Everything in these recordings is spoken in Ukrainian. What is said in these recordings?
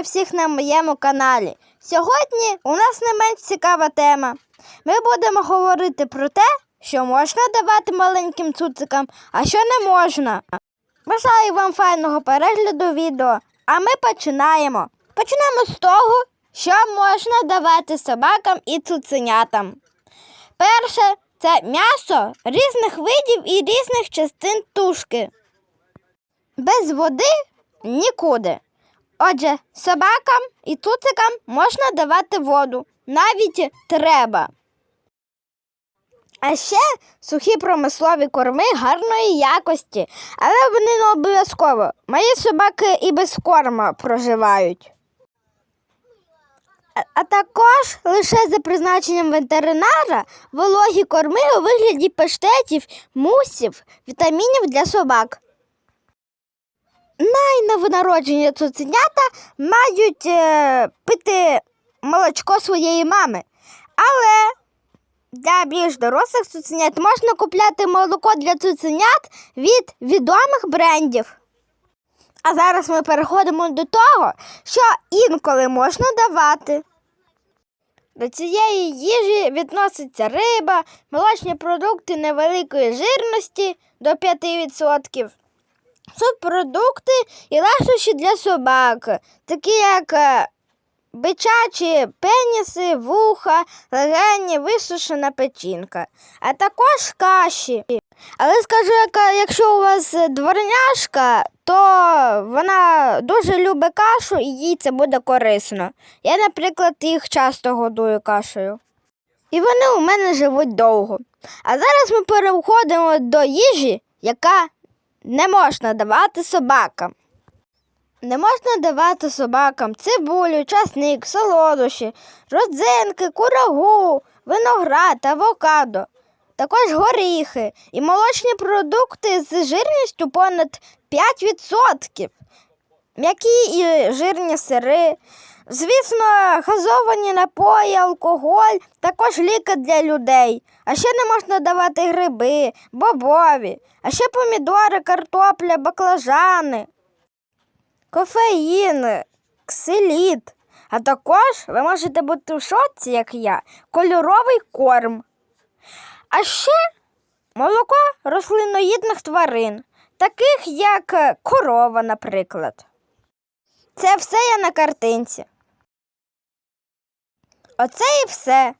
Вітаю всіх на моєму каналі. Сьогодні у нас не менш цікава тема. Ми будемо говорити про те, що можна давати маленьким цуцикам, а що не можна. Бажаю вам файного перегляду відео, а ми починаємо. Почнемо з того, що можна давати собакам і цуценятам. Перше це м'ясо різних видів і різних частин тушки. Без води нікуди. Отже, собакам і цуцикам можна давати воду, навіть треба. А ще сухі промислові корми гарної якості, але вони не обов'язково. Мої собаки і без корма проживають. А- також лише за призначенням ветеринара вологі корми у вигляді паштетів, мусів, вітамінів для собак. Найновонароджені цуценята мають е, пити молочко своєї мами. Але для більш дорослих цуценят можна купляти молоко для цуценят від відомих брендів. А зараз ми переходимо до того, що інколи можна давати. До цієї їжі відноситься риба, молочні продукти невеликої жирності до 5%. Субпродукти і ласощі для собак, такі як е, бичачі пеніси, вуха, легені, висушена печінка, а також каші. Але скажу, якщо у вас дворняшка, то вона дуже любить кашу і їй це буде корисно. Я, наприклад, їх часто годую кашею. І вони у мене живуть довго. А зараз ми переходимо до їжі, яка не можна давати собакам. Не можна давати собакам цибулю, часник, солодощі, родзинки, курагу, виноград, авокадо, також горіхи і молочні продукти з жирністю понад 5%, м'які і жирні сири. Звісно, газовані напої, алкоголь, також ліки для людей. А ще не можна давати гриби, бобові, а ще помідори, картопля, баклажани, кофеїн, ксиліт. А також ви можете бути в шоці, як я, кольоровий корм. А ще молоко рослиноїдних тварин, таких як корова, наприклад. Це все я на картинці. Оце і все.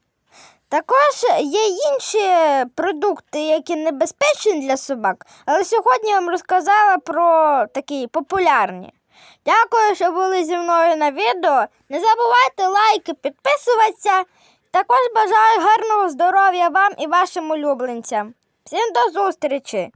Також є інші продукти, які небезпечні для собак, але сьогодні я вам розказала про такі популярні. Дякую, що були зі мною на відео. Не забувайте лайки, підписуватися. Також бажаю гарного здоров'я вам і вашим улюбленцям. Всім до зустрічі!